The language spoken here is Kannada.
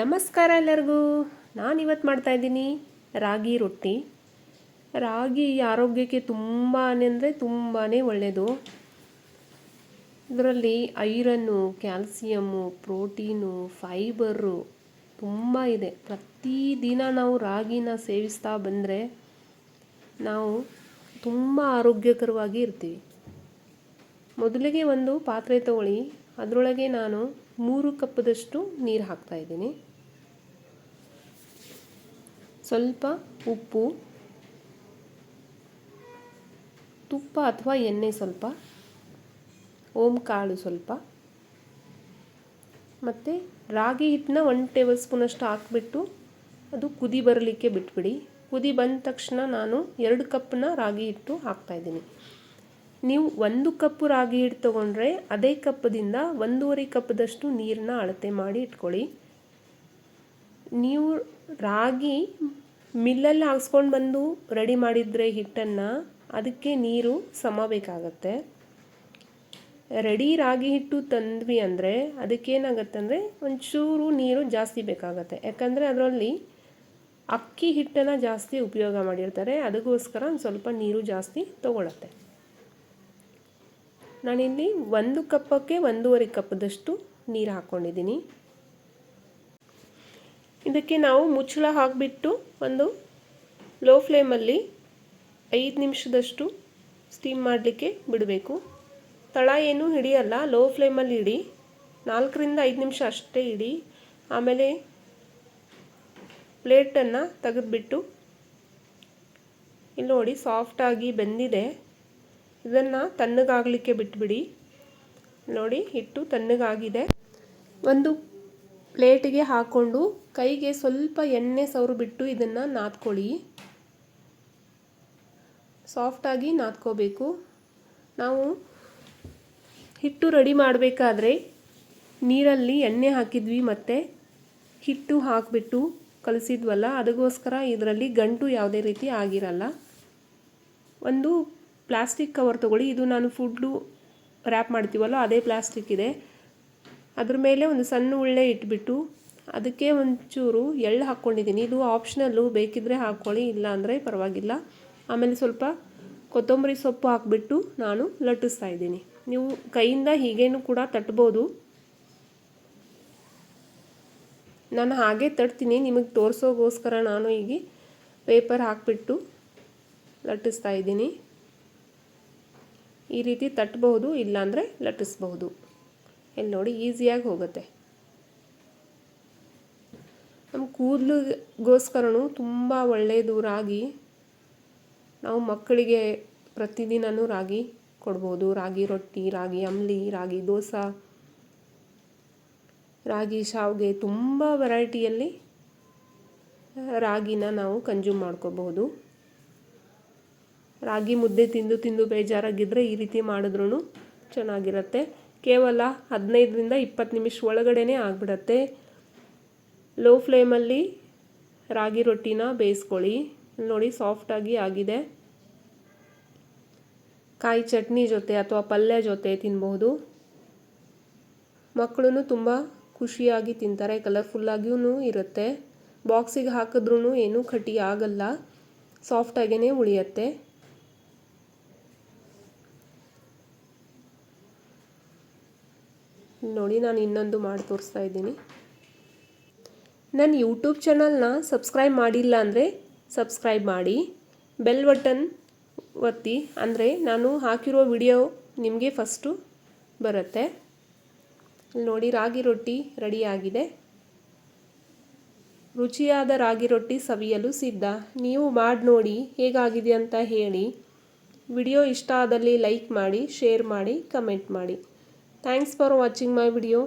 ನಮಸ್ಕಾರ ಎಲ್ಲರಿಗೂ. ನಾನು ಇವತ್ತು ಮಾಡ್ತಾಯಿದ್ದೀನಿ ರಾಗಿ ರೊಟ್ಟಿ. ರಾಗಿ ಆರೋಗ್ಯಕ್ಕೆ ತುಂಬಾ ಅಂದರೆ ತುಂಬಾ ಒಳ್ಳೆಯದು ಇದರಲ್ಲಿ ಐರನ್ನು, ಕ್ಯಾಲ್ಸಿಯಮ್ಮು, ಪ್ರೋಟೀನು, ಫೈಬರು ತುಂಬ ಇದೆ. ಪ್ರತಿದಿನ ನಾವು ರಾಗಿನ ಸೇವಿಸ್ತಾ ಬಂದರೆ ನಾವು ತುಂಬ ಆರೋಗ್ಯಕರವಾಗಿ ಇರ್ತೀವಿ. ಮೊದಲಿಗೆ ಒಂದು ಪಾತ್ರೆ ತಗೊಳ್ಳಿ. ಅದರೊಳಗೆ ನಾನು ಮೂರು ಕಪ್ಪದಷ್ಟು ನೀರು ಹಾಕ್ತಾ ಇದ್ದೀನಿ. ಸ್ವಲ್ಪ ಉಪ್ಪು, ತುಪ್ಪ ಅಥವಾ ಎಣ್ಣೆ ಸ್ವಲ್ಪ ಓಂ ಕಾಳು ಸ್ವಲ್ಪ, ಮತ್ತು ರಾಗಿ ಹಿಟ್ಟನ್ನ ಒನ್ ಟೇಬಲ್ ಸ್ಪೂನಷ್ಟು ಹಾಕ್ಬಿಟ್ಟು ಅದು ಕುದಿ ಬರಲಿಕ್ಕೆ ಬಿಟ್ಬಿಡಿ. ಕುದಿ ಬಂದ ತಕ್ಷಣ ನಾನು ಎರಡು ಕಪ್ಪನ್ನ ರಾಗಿ ಹಿಟ್ಟು ಹಾಕ್ತಾಯಿದ್ದೀನಿ ನೀವು ಒಂದು ಕಪ್ಪು ರಾಗಿ ಹಿಟ್ಟು ತೊಗೊಂಡ್ರೆ ಅದೇ ಕಪ್ಪದಿಂದ ಒಂದೂವರೆ ಕಪ್ಪದಷ್ಟು ನೀರನ್ನ ಅಳತೆ ಮಾಡಿ ಇಟ್ಕೊಳ್ಳಿ. ನೀವು ರಾಗಿ ಮಿಲ್ಲಲ್ಲಿ ಹಾಕ್ಸ್ಕೊಂಡು ಬಂದು ರೆಡಿ ಮಾಡಿದರೆ ಹಿಟ್ಟನ್ನು ಅದಕ್ಕೆ ನೀರು ಸಮ ಬೇಕಾಗತ್ತೆ ರೆಡಿ ರಾಗಿ ಹಿಟ್ಟು ತಂದ್ವಿ ಅಂದರೆ ಅದಕ್ಕೇನಾಗತ್ತೆ ಅಂದರೆ ಒಂಚೂರು ನೀರು ಜಾಸ್ತಿ ಬೇಕಾಗತ್ತೆ. ಯಾಕಂದರೆ ಅದರಲ್ಲಿ ಅಕ್ಕಿ ಹಿಟ್ಟನ್ನು ಜಾಸ್ತಿ ಉಪಯೋಗ ಮಾಡಿರ್ತಾರೆ, ಅದಕ್ಕೋಸ್ಕರ ಒಂದು ಸ್ವಲ್ಪ ನೀರು ಜಾಸ್ತಿ ತಗೊಳತ್ತೆ. ನಾನಿಲ್ಲಿ ಒಂದು ಕಪ್ಪಕ್ಕೆ ಒಂದೂವರೆ ಕಪ್ಪದಷ್ಟು ನೀರು ಹಾಕ್ಕೊಂಡಿದ್ದೀನಿ ಇದಕ್ಕೆ ನಾವು ಮುಚ್ಚಳ ಹಾಕಿಬಿಟ್ಟು ಒಂದು ಲೋ ಫ್ಲೇಮಲ್ಲಿ ಐದು ನಿಮಿಷದಷ್ಟು ಸ್ಟೀಮ್ ಮಾಡಲಿಕ್ಕೆ ಬಿಡಬೇಕು. ತಳ ಏನೂ ಹಿಡಿಯಲ್ಲ ಲೋ ಫ್ಲೇಮಲ್ಲಿ ಇಡಿ. ನಾಲ್ಕರಿಂದ ಐದು ನಿಮಿಷ ಅಷ್ಟೇ ಇಡಿ. ಆಮೇಲೆ ಪ್ಲೇಟನ್ನು ತೆಗೆದುಬಿಟ್ಟು ಇಲ್ಲಿ ನೋಡಿ ಸಾಫ್ಟಾಗಿ ಬೆಂದಿದೆ. ಇದನ್ನು ತಣ್ಣಗಾಗಲಿಕ್ಕೆ ಬಿಟ್ಬಿಡಿ. ನೋಡಿ ಹಿಟ್ಟು ತಣ್ಣಗಾಗಿದೆ. ಒಂದು ಪ್ಲೇಟಿಗೆ ಹಾಕ್ಕೊಂಡು ಕೈಗೆ ಸ್ವಲ್ಪ ಎಣ್ಣೆ ಸವರು ಬಿಟ್ಟು ಇದನ್ನು ನಾದ್ಕೊಳ್ಳಿ. ಸಾಫ್ಟಾಗಿ ನಾದ್ಕೋಬೇಕು. ನಾವು ಹಿಟ್ಟು ರೆಡಿ ಮಾಡಬೇಕಾದ್ರೆ ನೀರಲ್ಲಿ ಎಣ್ಣೆ ಹಾಕಿದ್ವಿ ಮತ್ತು ಹಿಟ್ಟು ಹಾಕಿಬಿಟ್ಟು ಕಲಸಿದ್ವಲ್ಲ, ಅದಕ್ಕೋಸ್ಕರ ಇದರಲ್ಲಿ ಗಂಟು ಯಾವುದೇ ರೀತಿ ಆಗಿರಲ್ಲ. ಒಂದು ಪ್ಲಾಸ್ಟಿಕ್ ಕವರ್ ತೊಗೊಳ್ಳಿ. ಇದು ನಾನು ಫುಡ್ಡು ರ್ಯಾಪ್ ಮಾಡ್ತೀವಲ್ಲ, ಅದೇ ಪ್ಲಾಸ್ಟಿಕ್ ಇದೆ. ಅದ್ರ ಮೇಲೆ ಒಂದು ಸಣ್ಣ ಉಳ್ಳೆ ಇಟ್ಬಿಟ್ಟು ಅದಕ್ಕೆ ಒಂಚೂರು ಎಳ್ಳು ಹಾಕ್ಕೊಂಡಿದ್ದೀನಿ. ಇದು ಆಪ್ಷನಲ್ಲು ಬೇಕಿದ್ದರೆ ಹಾಕ್ಕೊಳ್ಳಿ ಇಲ್ಲ ಅಂದರೆ ಪರವಾಗಿಲ್ಲ. ಆಮೇಲೆ ಸ್ವಲ್ಪ ಕೊತ್ತಂಬರಿ ಸೊಪ್ಪು ಹಾಕ್ಬಿಟ್ಟು ನಾನು ಲಟ್ಟಿಸ್ತಾ ಇದ್ದೀನಿ. ನೀವು ಕೈಯಿಂದ ಹೀಗೇನು ಕೂಡ ತಟ್ಬೋದು. ನಾನು ಹಾಗೆ ತಟ್ತೀನಿ. ನಿಮಗೆ ತೋರಿಸೋಗೋಸ್ಕರ ನಾನು ಈಗ ಪೇಪರ್ ಹಾಕಿಬಿಟ್ಟು ಲಟ್ಟಿಸ್ತಾ ಇದ್ದೀನಿ. ಈ ರೀತಿ ತಟ್ಟಬಹುದು ಇಲ್ಲಾಂದರೆ ಲಟ್ಟಿಸ್ಬಹುದು ಇಲ್ಲಿ ನೋಡಿ ಈಸಿಯಾಗಿ ಹೋಗುತ್ತೆ. ನಮ್ಮ ಕೂದಲಿಗೋಸ್ಕರನೂ ತುಂಬ ಒಳ್ಳೆಯದು ರಾಗಿ. ನಾವು ಮಕ್ಕಳಿಗೆ ಪ್ರತಿದಿನವೂ ರಾಗಿ ಕೊಡ್ಬೋದು. ರಾಗಿ ರೊಟ್ಟಿ, ರಾಗಿ ಅಂಬ್ಲಿ, ರಾಗಿ ದೋಸೆ. ರಾಗಿ ಶಾವಿಗೆ ತುಂಬ ವೆರೈಟಿಯಲ್ಲಿ ರಾಗಿನ ನಾವು ಕನ್ಸ್ಯೂಮ್ ಮಾಡ್ಕೋಬಹುದು. ರಾಗಿ ಮುದ್ದೆ ತಿಂದು ತಿಂದು ಬೇಜಾರಾಗಿದ್ದರೆ ಈ ರೀತಿ ಮಾಡಿದ್ರೂ ಚೆನ್ನಾಗಿರುತ್ತೆ. ಕೇವಲ ಹದಿನೈದರಿಂದ ಇಪ್ಪತ್ತು ನಿಮಿಷ ಒಳಗಡೆ ಆಗಿಬಿಡತ್ತೆ. ಲೋ ಫ್ಲೇಮಲ್ಲಿ ರಾಗಿ ರೊಟ್ಟಿನ ಬೇಯಿಸ್ಕೊಳ್ಳಿ. ನೋಡಿ ಸಾಫ್ಟಾಗಿ ಆಗಿದೆ. ಕಾಯಿ ಚಟ್ನಿ ಜೊತೆ ಅಥವಾ ಪಲ್ಯ ಜೊತೆ ತಿನ್ಬಹುದು. ಮಕ್ಕಳು ತುಂಬ ಖುಷಿಯಾಗಿ ತಿಂತಾರೆ ಕಲರ್ಫುಲ್ಲಾಗಿಯೂ ಇರುತ್ತೆ. ಬಾಕ್ಸಿಗೆ ಹಾಕಿದ್ರೂ ಏನೂ ಕಟಿ ಆಗಲ್ಲ. ಸಾಫ್ಟಾಗೇ ಉಳಿಯುತ್ತೆ. ನೋಡಿ, ನಾನು ಇನ್ನೊಂದು ಮಾಡಿ ತೋರಿಸ್ತಾ ಇದ್ದೀನಿ. ನನ್ನ ಯೂಟ್ಯೂಬ್ ಚಾನಲ್ನ ಸಬ್ಸ್ಕ್ರೈಬ್ ಮಾಡಿಲ್ಲ ಅಂದರೆ ಸಬ್ಸ್ಕ್ರೈಬ್ ಮಾಡಿ ಬೆಲ್ ಬಟನ್ ಒತ್ತಿ, ಅಂದರೆ ನಾನು ಹಾಕಿರೋ ವಿಡಿಯೋ ನಿಮಗೆ ಫಸ್ಟು ಬರುತ್ತೆ. ನೋಡಿ ರಾಗಿ ರೊಟ್ಟಿ ರೆಡಿಯಾಗಿದೆ ರುಚಿಯಾದ ರಾಗಿ ರೊಟ್ಟಿ ಸವಿಯಲು ಸಿದ್ಧ. ನೀವು ಮಾಡಿ ನೋಡಿ ಹೇಗಾಗಿದೆ ಅಂತ ಹೇಳಿ. ವಿಡಿಯೋ ಇಷ್ಟ ಆದಲ್ಲಿ ಲೈಕ್ ಮಾಡಿ ಶೇರ್ ಮಾಡಿ ಕಮೆಂಟ್ ಮಾಡಿ. Thanks for watching my video.